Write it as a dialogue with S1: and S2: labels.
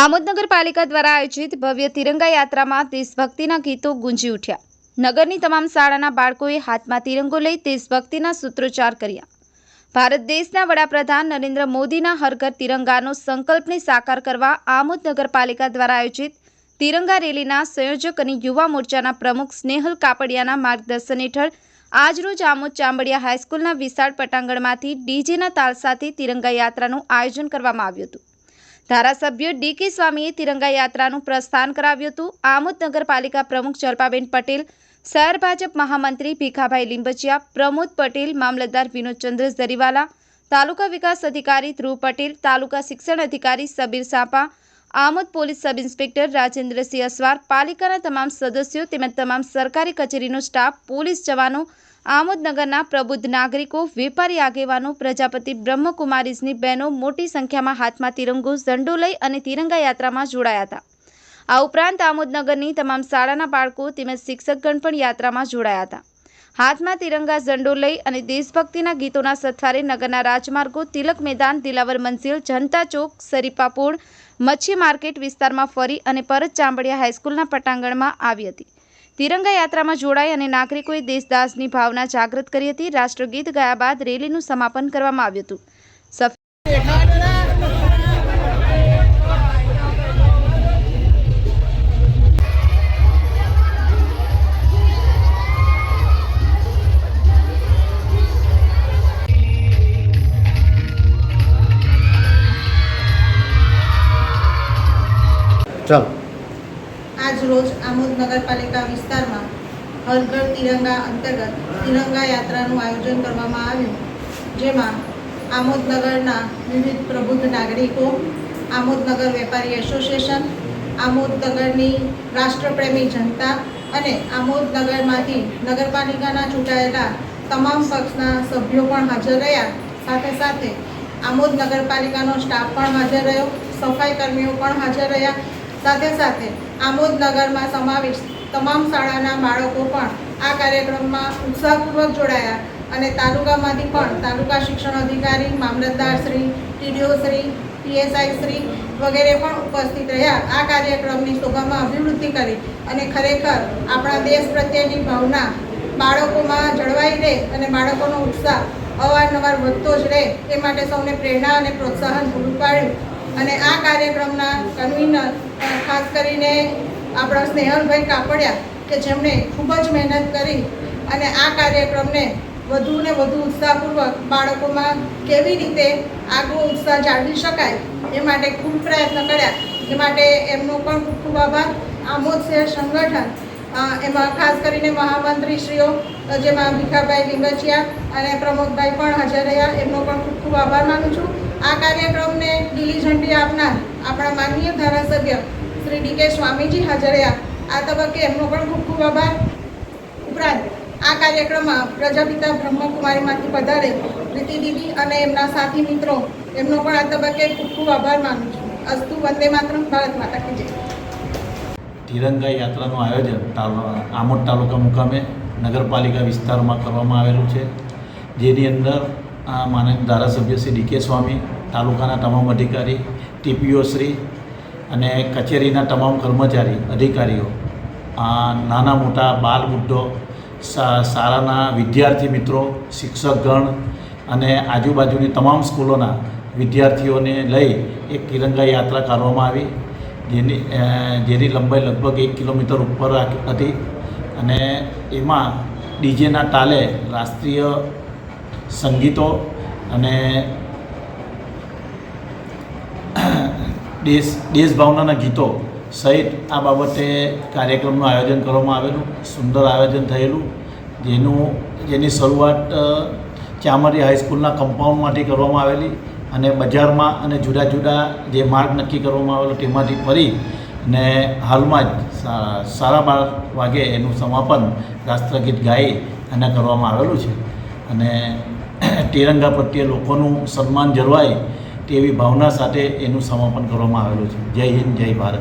S1: આમોદ નગરપાલિકા દ્વારા આયોજિત ભવ્ય તિરંગા યાત્રામાં દેશભક્તિના ગીતો ગુંજી ઉઠ્યા. નગરની તમામ શાળાના બાળકોએ હાથમાં તિરંગો લઈ દેશભક્તિના સૂત્રોચ્ચાર કર્યા. ભારત દેશના વડાપ્રધાન નરેન્દ્ર મોદીના હરઘર તિરંગાનો સંકલ્પને સાકાર કરવા આમોદ નગરપાલિકા દ્વારા આયોજિત તિરંગા રેલીના સંયોજક અને યુવા મોરચાના પ્રમુખ સ્નેહલ કાપડિયાના માર્ગદર્શન હેઠળ આજરોજ આમોદ ચાંબડિયા હાઈસ્કૂલના વિશાળ પટાંગણમાંથી ડીજેના તાલ સાથે તિરંગા યાત્રાનું આયોજન કરવામાં આવ્યું હતું. ધારાસભ્ય ડી કે સ્વામીએ તિરંગા યાત્રાનું પ્રસ્થાન કરાવ્યું હતું. આમોદ નગરપાલિકા પ્રમુખ જલ્પાબેન પટેલ, શહેર ભાજપ મહામંત્રી ભીખાભાઈ લીંબચિયા, પ્રમોદ પટેલ, મામલતદાર વિનોદચંદ્ર ઝરીવાલા, તાલુકા વિકાસ અધિકારી ધ્રુવ પટેલ, તાલુકા શિક્ષણ અધિકારી Sabir Sapa, Amod police sub inspector Rajendrasinh Aswar, પાલિકાના તમામ સદસ્યો તેમજ તમામ સરકારી કચેરીનો સ્ટાફ, પોલીસ જવાનો આમોદ નગરના પ્રબુદ્ધ નાગરિકો, વેપારી આગેવાનો, પ્રજાપતિ બ્રહ્મકુમારીઝની બહેનો મોટી સંખ્યામાં હાથમાં તિરંગો, ઝંડો લઈ અને તિરંગા યાત્રામાં જોડાયા હતા. આ ઉપરાંત આમોદનગરની તમામ શાળાના બાળકો તેમજ શિક્ષકગણ પણ યાત્રામાં જોડાયા હતા. હાથમાં તિરંગા, ઝંડો લઈ અને દેશભક્તિના ગીતોના સથવારે નગરના રાજમાર્ગો, તિલક મેદાન, દિલાવર મંઝિલ, જનતા ચોક સરીપાપુર મચ્છી માર્કેટ વિસ્તારમાં ફરી અને પરત ચાંબડિયા હાઈસ્કૂલના પટાંગણમાં આવી હતી. તિરંગા યાત્રામાં જોડાઈ અને નાગરિકોએ દેશદાસની ભાવના જાગૃત કરી હતી. રાષ્ટ્રગીત ગાયા બાદ રેલીનું સમાપન કરવામાં આવ્યું હતું.
S2: ચાલો.
S3: રોજ આમોદ નગરપાલિકા વિસ્તારમાં હરઘર તિરંગા અંતર્ગત તિરંગા યાત્રાનું આયોજન કરવામાં આવ્યું, જેમાં આમોદ નગરના વિવિધ પ્રબુદ્ધ નાગરિકો, આમોદ નગર વેપારી એસોસિએશન, આમોદ નગરની રાષ્ટ્રપ્રેમી જનતા અને આમોદ નગરમાંથી નગરપાલિકાના ચૂંટાયેલા તમામ પક્ષના સભ્યો પણ હાજર રહ્યા. સાથે સાથે આમોદ નગરપાલિકાનો સ્ટાફ પણ હાજર રહ્યો, સફાઈ કર્મીઓ પણ હાજર રહ્યા સાથે સાથે આમોદ નગરમાં સમાવિષ્ટ તમામ શાળાના બાળકો પણ આ કાર્યક્રમમાં ઉત્સાહપૂર્વક જોડાયા અને તાલુકામાંથી પણ તાલુકા શિક્ષણ અધિકારી, મામલતદાર શ્રી, ટીડીઓ શ્રી, પીએસઆઈ શ્રી વગેરે પણ ઉપસ્થિત રહ્યા. આ કાર્યક્રમની શોભામાં અભિવૃદ્ધિ કરી અને ખરેખર આપણા દેશ પ્રત્યેની ભાવના બાળકોમાં જળવાઈ રહે અને બાળકોનો ઉત્સાહ અવારનવાર વધતો જ રહે એ માટે સૌને પ્રેરણા અને પ્રોત્સાહન પૂરું પાડ્યું. અને આ કાર્યક્રમના કન્વીનર ખાસ કરીને આપણા સ્નેહલભાઈ કાપડિયા, કે જેમણે ખૂબ જ મહેનત કરી અને આ કાર્યક્રમને વધુ ને વધુ ઉત્સાહપૂર્વક બાળકોમાં કેવી રીતે આગો ઉત્સાહ જાળવી શકાય એ માટે ખૂબ પ્રયત્ન કર્યા. એ માટે એમનો પણ ખૂબ ખૂબ આભાર. આમોદ શહેર સંગઠન એમાં ખાસ કરીને મહામંત્રીશ્રીઓ જેમાં ભીખાભાઈ લીંબચિયા અને પ્રમોદભાઈ પણ હાજર રહ્યા. એમનો પણ ખૂબ ખૂબ આભાર માનું છું. આ કાર્યક્રમને લીલી ઝંડી આપનાર આપણા માનનીય ધારાસભ્ય શ્રી ડી કે સ્વામીજી હાજર આ તબક્કે એમનો પણ ખૂબ ખૂબ આભાર. ઉપરાંત આ કાર્યક્રમમાં પ્રજાપિતા બ્રહ્મકુમારીમાંથી પધારે પ્રીતિ દીદી અને એમના સાથી મિત્રો, એમનો પણ આ તબક્કે ખૂબ ખૂબ આભાર માનું છું. અસ્તુ વંદે માતરમ, ભારત માતા કી જય.
S2: તિરંગા યાત્રાનું આયોજન આમોદ તાલુકા મુકામે નગરપાલિકા વિસ્તારમાં કરવામાં આવેલું છે. જેની અંદર માનનીય ધારાસભ્ય શ્રી ડી કે સ્વામી, તાલુકાના તમામ અધિકારી, ટીપીઓ શ્રી અને કચેરીના તમામ કર્મચારી, અધિકારીઓ નાના મોટા બાલ શા- શાળાના વિદ્યાર્થી મિત્રો, શિક્ષકગણ અને આજુબાજુની તમામ સ્કૂલોના વિદ્યાર્થીઓને લઈ એક તિરંગા યાત્રા કરવામાં આવી, જેની જેની લંબાઈ લગભગ એક કિલોમીટર ઉપર આ- હતી અને એમાં ડીજેના તાલે રાષ્ટ્રીય સંગીતો અને દેશ, દેશભાવનાના ગીતો સહિત આ બાબતે કાર્યક્રમનું આયોજન કરવામાં આવેલું, સુંદર આયોજન થયેલું, જેનું, જેની શરૂઆત ચામરી હાઈસ્કૂલના કમ્પાઉન્ડમાંથી કરવામાં આવેલી અને બજારમાં અને જુદા જુદા જે માર્ગ નક્કી કરવામાં આવેલો તેમાંથી ફરી ને હાલમાં જ સા- સાડા બાર વાગે એનું સમાપન રાષ્ટ્રગીત ગાઈ અને કરવામાં આવેલું છે. અને તિરંગા પ્રત્યે લોકોનું સન્માન જળવાય તેવી ભાવના સાથે એનું સમાપન કરવામાં આવેલું છે. જય હિન્દ, જય ભારત.